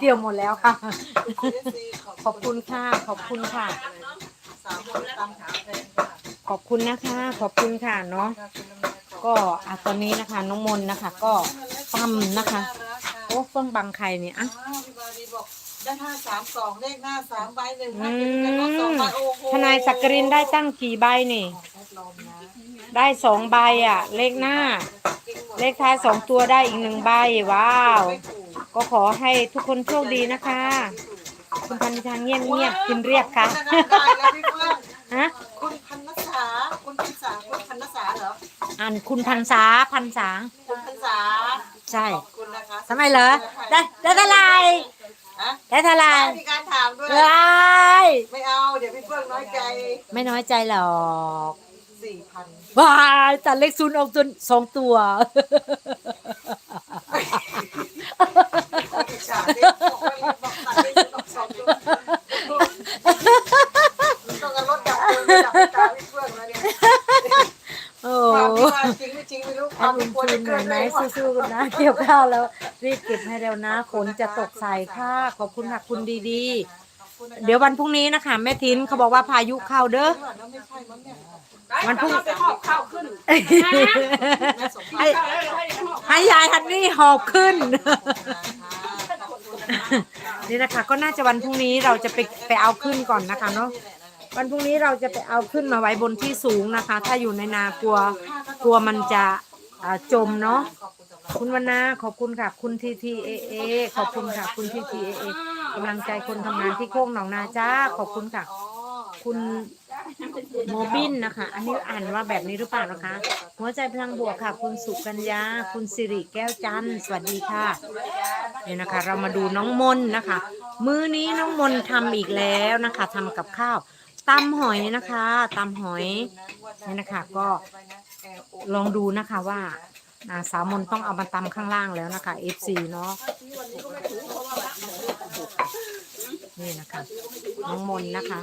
เกี่ยวหมดแล้วค่ะ ขอบคุณค่ะ ขอบคุณค่ะ สามคนตามขาแทนค่ะขอบคุณนะคะ ขอบคุณค่ะเนาะ ก็อะตอนนี้นะคะน้องมนต์นะคะ ก็ตั้มนะคะ โอ้เฟื่องบังใครเนี่ยอะ อ้าวพี่บาดีบอกได้ห้าสามสองเลขหน้าสามใบหนึ่งอืห้าเจ็ดแล้วก็สองใบมโอ้โหทนายสักกรินได้ตั้งกี่ใบนี่ แอดลมนะได้สองใบอะ เลขหน้า เลขท้ายสองตัวได้อีกหนึ่งใบว้าว ไม่ถูก ก็ขอให้ทุกคนโชคดีนะคะ คุณพันธาเงียบเงียบๆกินเรียบค่ะได้แล้วพี่เพื่อนฮะคุณพันนษาคุณพันษาคุณพันนษาเหรออ่านคุณพันษาพันษาคุณพันษาใช่ขอบคุณนะคะทำไมเหรอได้ได้เท่าไหรฮะได้เท่าไหรมีการถามด้วยได้ไม่เอาเดี๋ยวพี่เพื่อนน้อยใจ ไม่น้อยใจหรอกสี่พันว้ายแต่เลขศูนย์ออกจนสองตัว อิจฉาเด็กบอกว่าบอกตัดเลขสองสองตัวต้องการรถดับเพลิงไปดับไปตา พี่เพื่อนแล้วเนี่ยโอ้ความที่ว่าจริงไม่จริงไม่รู้คเอาวามอุ่ไม่นควรคืจะนหเกิน่อยดไหมเลยสู้ๆกันนะ เกี่ยวข้าวแล้ว รีบเก็บให้เร็วนะฝนจะตกใส่ค่ะขอบคุณค่ะคุณดีๆ เดี๋ยววันพรุ่งนี้นะคะแม่ทินเขาบอกว่าพายุเข้าเด้อไม่ใช่มั้งเนี่ยวันพรุ่ง ไปหอบข้าวขึ้นแม่สมให้ให้ยายฮันนี่หอบขึ้น นี่นะคะ ก็น่าจะวันพรุ่งนี้เราจะไปไปเอาขึ้นก่อนนะคะเนาะ วันพรุ่งนี้เราจะไปเอาขึ้นมาไว้บนที่สูงนะคะ ถ้าอยู่ในนากลัวกลัวมันจะจมเนาะคุณวรรณาขอบคุณค่ะ คุณทีทีเอเอขอบคุณค่ะ คุณทีทีเอเอกำลังใจคนทำงานที่โค้งหนองนาจ้าขอบคุณค่ะ คุณโมบินนะคะ อันนี้อ่านว่าแบบนี้หรือเปล่านะคะ หัวใจพลังบวกค่ะ คุณสุกัญญา คุณสิริแก้วจันทร์สวัสดีค่ะเนี่ยนะคะ เรามาดูน้องมนนะคะ มื้อนี้น้องมนทำอีกแล้วนะคะทำกับข้าว ตำหอยนะคะตำหอยเนี่ยนะคะ ก็ลองดูนะคะว่าอ่าสาวมนต้องเอามาตำข้างล่างแล้วนะคะ FC เนาะนี่นะคะ น้องมนนะคะ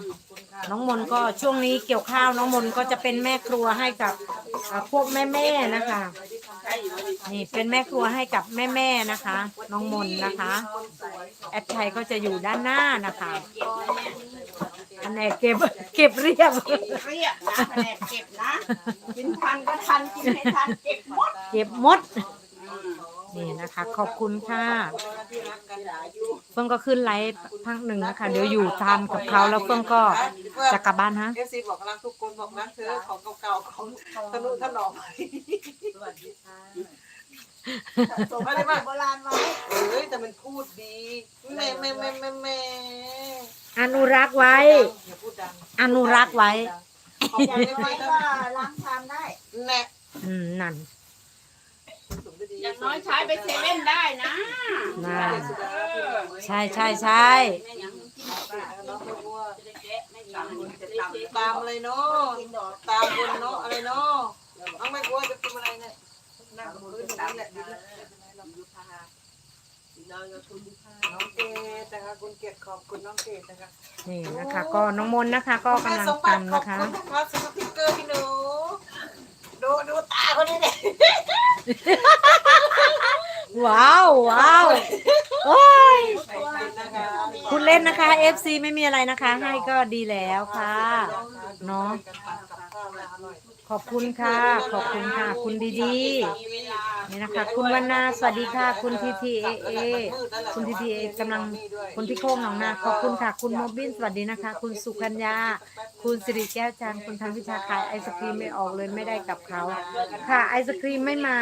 น้องมนก็ช่วงนี้เกี่ยวข้าว น้องมนก็จะเป็นแม่ครัวให้กับอ่าพวกแม่ๆนะคะ นี่เป็นแม่ครัวให้กับแม่ๆนะคะ น้องมนนะคะ แอดชัยก็จะอยู่ด้านหน้านะคะ อันไหนเก็บเก็บเรียบเรียบนะแผนกเก็บนะ กินทันก็ทัน กินไม่ทันเก็บหมดเก็บหมดนี่นะคะ ขอบคุณค่ะเฟิ่งก็ขึ้นไลฟ์พักหนึ่งนะคะ เดี๋ยวอยู่ทานกับเขาแล้วเฟิ่งก็จะกลับบ้านฮะ เอฟซีบอกรักทุกคนบอกรักเธอของเก่าๆของธนุถนอมสวัสดีค่ะส่งอะไรมาโบราณไว้เอ้ยแต่มันพูดดีแม่แม่แม่แม่แม่ อนุรักษ์ไว้ อย่าพูดดังอนุรักษ์ไว้ ขอบอยาคุกณได้ไม่ไว้ไม่ก็ล้างชามได้แน่อืมนั่นอย่างน้อยใช้ไปเซเว่นได้นะน่าสุดาใช่ใช่ใช่น้องบัวตามอะไรเนาะตามบนเนาะอะไรเนาะน้องไม่กลัวจะทำอะไรเนี่ยนั่งบนพื้นอย่างนี้แหละดีแล้ว น้องเกดนะคะคุณเกดขอบคุณน้องเกดนะคะนี่นะคะ ก็น้องมนต์นะคะ ก็กำลังแม่สมบัติตำขอบนะคะคุณนะครับสติ๊กเกอร์พี่หนู ดูดูตาคนนี้เนี่ยว้าวว้าวโอ้ยขอบคุณนะคะคุณเล่นนะคะ FC ไม่มีอะไรนะคะ ให้ก็ดีแล้วค่ะ เนาะขอ บคุณค่ะ ขอบคุณค่ะ คุณดีๆนี่นะคะ คุณวันนาสวัสดีค่ะ คุณทีทีเอเอคุณทีทีเอกำลังคนที่โค้งหนองนาขอบคุณค่ะ คุณโมบินสวัสดีนะคะ คุณสุกัญญา คุณสิริแก้วจันทร์คุณทำวิชาขายไอศครีมไม่ออกเลยไม่ได้กับเขาค่ะไอศครีมไม่มา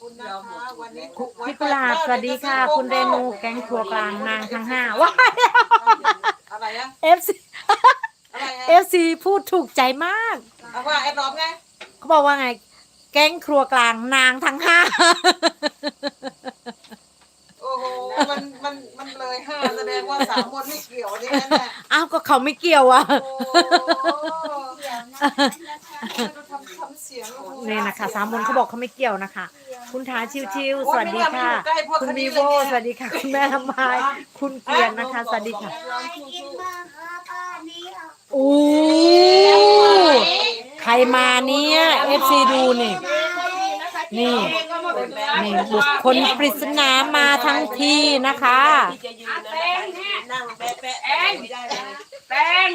คุณนะคะวันนี้พี่กุหลาบสวัสดีค่ะ คุณเรนูแก๊งครัวกลางนางทั้งห้าว้ายอะไรอะ FC อะไรอะ FC พูดถูกใจมาก เอาว่าไอ้รอบไงเขาบอกว่าไง แก๊งครัวกลางนางทั้งห้า โอ้โหมันมันมันเลยห้าแสดงว่าสามคนไม่เกี่ยวนี่นั่นแหละอ้าวก็เขาไม่เกี่ยวอะ โอ้ดูทำทำเสียงโอ้โหนี่นะคะสามคนเขาบอกเขาไม่เกี่ยวนะคะ คุณทาชิวๆสวัสดีค่ะ คุณวีโวสวัสดีค่ะ คุณแม่ทำไมคุณเกียรตินะคะ สวัสดีค่ะอู้ใคร รมาเนี่ย FC ดูนี่ นี่ นี่บุคคลปริศนามาทั้งทีนะคะที่จะยืนะคะนั่งแปะแปะแอนได้เลยแตง